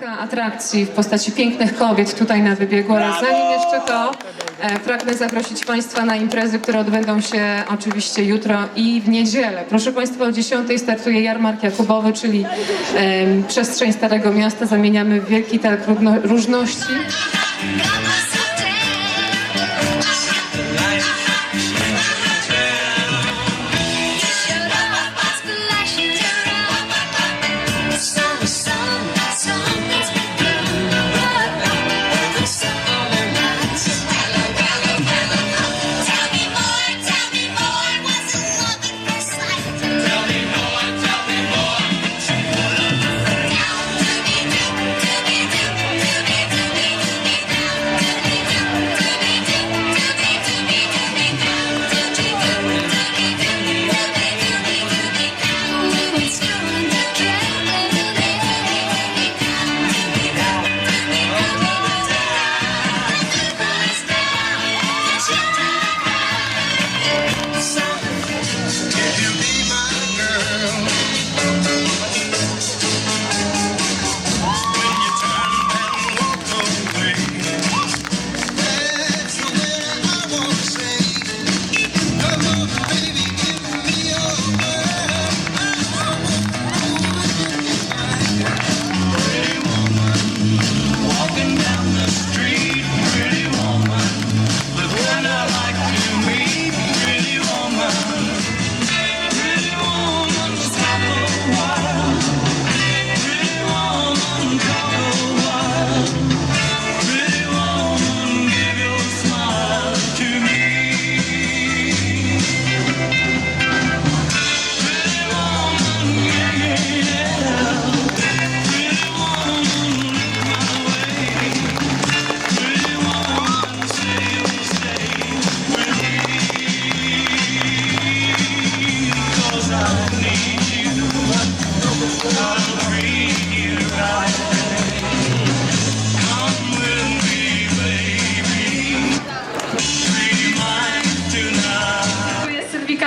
kilka atrakcji w postaci pięknych kobiet tutaj na wybiegu, ale zanim jeszcze to e, pragnę zaprosić Państwa na imprezy, które odbędą się oczywiście jutro i w niedzielę. Proszę Państwa, o 10 startuje jarmark Jakubowy, czyli em, przestrzeń Starego Miasta zamieniamy w wielki targ równo- różności.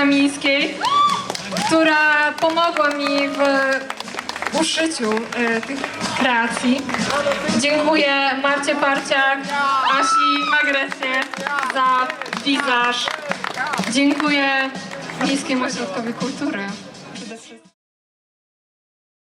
Kamińskiej, która pomogła mi w uszyciu e, tych kreacji. Dziękuję Marcie Parciak, Asi Agresję za wizaż. Dziękuję Miejskiemu Ośrodkowi Kultury.